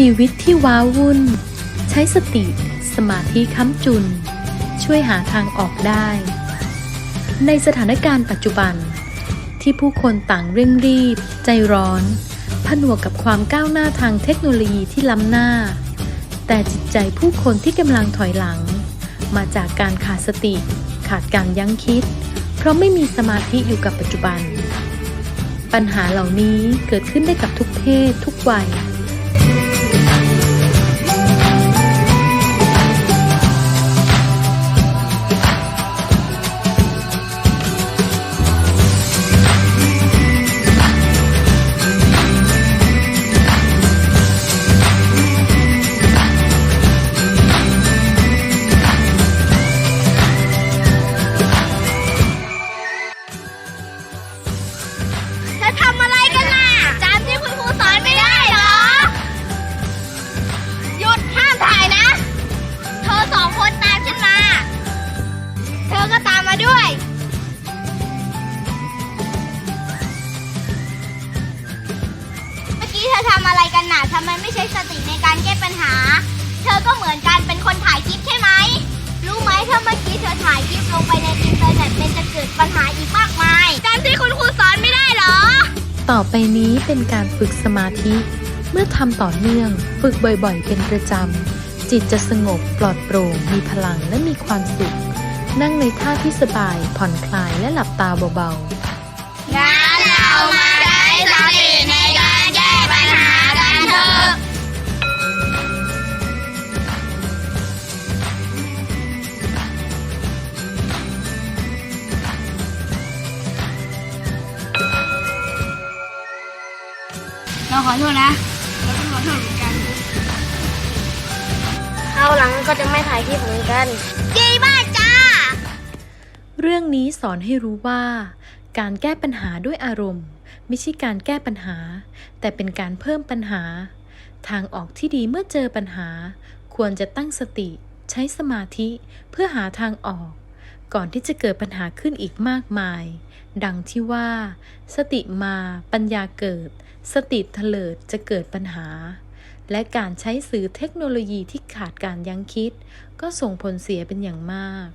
ชีวิตที่ว้าวุ่น ใช้สติ สมาธิค้ำจุน ช่วยหาทางออกได้ ในสถานการณ์ปัจจุบัน ที่ผู้คนต่างเร่งรีบ ใจร้อน ผนวกกับความก้าวหน้าทางเทคโนโลยีที่ล้ำหน้า แต่จิตใจผู้คนที่กำลังถอยหลัง มาจากการขาดสติ ขาดการยั้งคิด เพราะไม่มีสมาธิอยู่กับปัจจุบัน ปัญหาเหล่านี้เกิดขึ้นได้กับทุกเพศทุกวัยำอะไรกันน่ะทำไมไม่ใช้สติในการแก้ปัญหา เธอก็เหมือนกันเป็นคนถ่ายคลิปใช่ไหม รู้ไหมถ้าเมื่อกี้เธอถ่ายคลิปลงไปในอินเทอร์เน็ตมันจะเกิดปัญหาอีกมากมายจำที่คุณครูสอนไม่ได้เหรอ ต่อไปนี้เป็นการฝึกสมาธิ เมื่อทำต่อเนื่องฝึกบ่อยๆ เป็นประจำ จิตจะสงบปลอดโปร่งมีพลังและมีความสุข นั่งในท่าที่สบายผ่อนคลายและหลับตาเบาๆงั้นเรามา กันเถอะเราขอโทษนะเราก็ขอโทษเหมือนกันคราวหลังก็จะไม่ถ่ายคลิปเหมือนกัน ดีมากจ้า เรื่องนี้สอนให้รู้ว่า การแก้ปัญหาด้วยอารมณ์ ไม่ใช่การแก้ปัญหา แต่เป็นการเพิ่มปัญหา ทางออกที่ดีเมื่อเจอปัญหา ควรจะตั้งสติ ใช้สมาธิเพื่อหาทางออก ก่อนที่จะเกิดปัญหาขึ้นอีกมากมาย ดังที่ว่า สติมาปัญญาเกิด สติเถลิดจะเกิดปัญหา และการใช้สื่อเทคโนโลยีที่ขาดการยั้งคิด ก็ส่งผลเสียเป็นอย่างมาก